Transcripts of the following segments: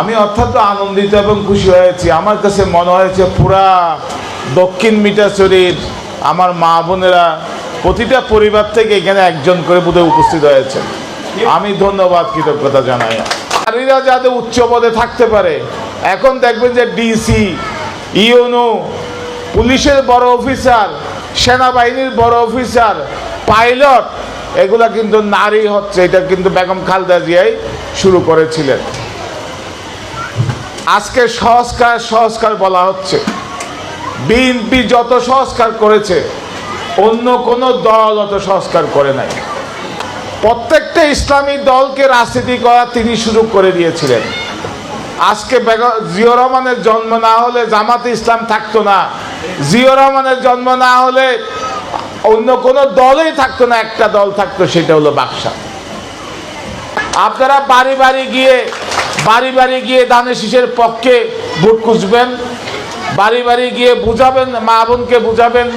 আমি অত্যন্ত আনন্দিত এবং খুশি হয়েছি। আমার কাছে মনে হয়েছে পুরা দক্ষিণ মিটাচুরির আমার মা বোনেরা প্রতিটা পরিবার থেকে এখানে একজন করে বোধহয় উপস্থিত হয়েছে। আমি ধন্যবাদ, কৃতজ্ঞতা জানাই। নারীরা যাতে উচ্চ পদে থাকতে পারে, এখন দেখবেন যে ডিসি, ইউনো, পুলিশের বড় অফিসার, সেনাবাহিনীর বড় অফিসার, পাইলট, এগুলা কিন্তু নারী হচ্ছে। এটা কিন্তু বেগম খালদা জিয়াই শুরু করেছিলেন। আজকে সংস্কার সংস্কার বলা হচ্ছে। বিএনপি যত সংস্কার করেছে, অন্য কোনো দল অত সংস্কার করে নাই। প্রত্যেকটা ইসলামী দলকে রাজনীতি করা তিনি সুযোগ করে দিয়েছিলেন। আজকে জিয়র রহমানের জন্ম না হলে জামাতে ইসলাম থাকতো না। জিয়র রহমানের জন্ম না হলে অন্য কোনো দলই থাকতো না, একটা দল থাকতো, সেটা হলো বাক্সা। আপনারা বাড়ি বাড়ি গিয়ে বাড়ি বাড়ি গিয়ে দানে শীষের পক্ষে ভোট খুঁজবেন, বাড়ি বাড়ি গিয়ে বুঝাবেন, মা বোনকে বুঝাবেন,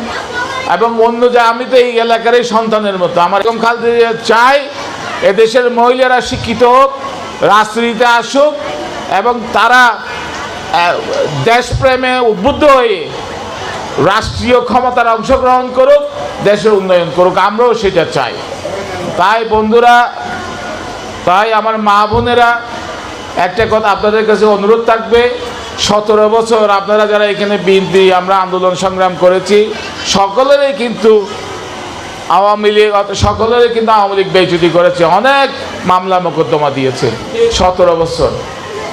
এবং অন্য যে আমি তো এই এলাকারই সন্তানের মতো। আমার এরকম খালতে চাই, এদেশের মহিলারা শিক্ষিত হোক, রাজনীতিতে আসুক, এবং তারা দেশপ্রেমে উদ্বুদ্ধ হয়ে রাষ্ট্রীয় ক্ষমতার অংশগ্রহণ করুক, দেশের উন্নয়ন করুক, আমরাও সেটা চাই। তাই বন্ধুরা, তাই আমার মা বোনেরা একটা কথা আপনাদের কাছে অনুরোধ থাকবে, সতেরো বছর আপনারা যারা এখানে বিএনপি আমরা আন্দোলন সংগ্রাম করেছি, সকলেরই কিন্তু আওয়ামী লীগ সকলেরই কিন্তু আওয়ামী লীগ বেচুতি করেছে, অনেক মামলা মোকদ্দমা দিয়েছে, সতেরো বছর।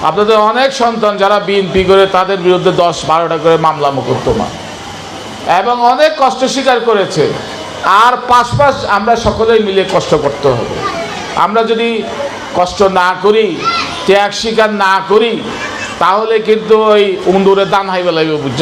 আপনাদের অনেক সন্তান যারা বিএনপি করে, তাদের বিরুদ্ধে দশ বারোটা করে মামলা মোকদ্দমা। এবং অনেক কষ্ট স্বীকার করেছে। আর পাশ পাশ আমরা সকলেই মিলে কষ্ট করতে হবে। আমরা যদি কষ্ট না করি ত্যাগ স্বীকার না করি তাহলে কিন্তু ওই উন্দুরে দান হাইবে লাগবে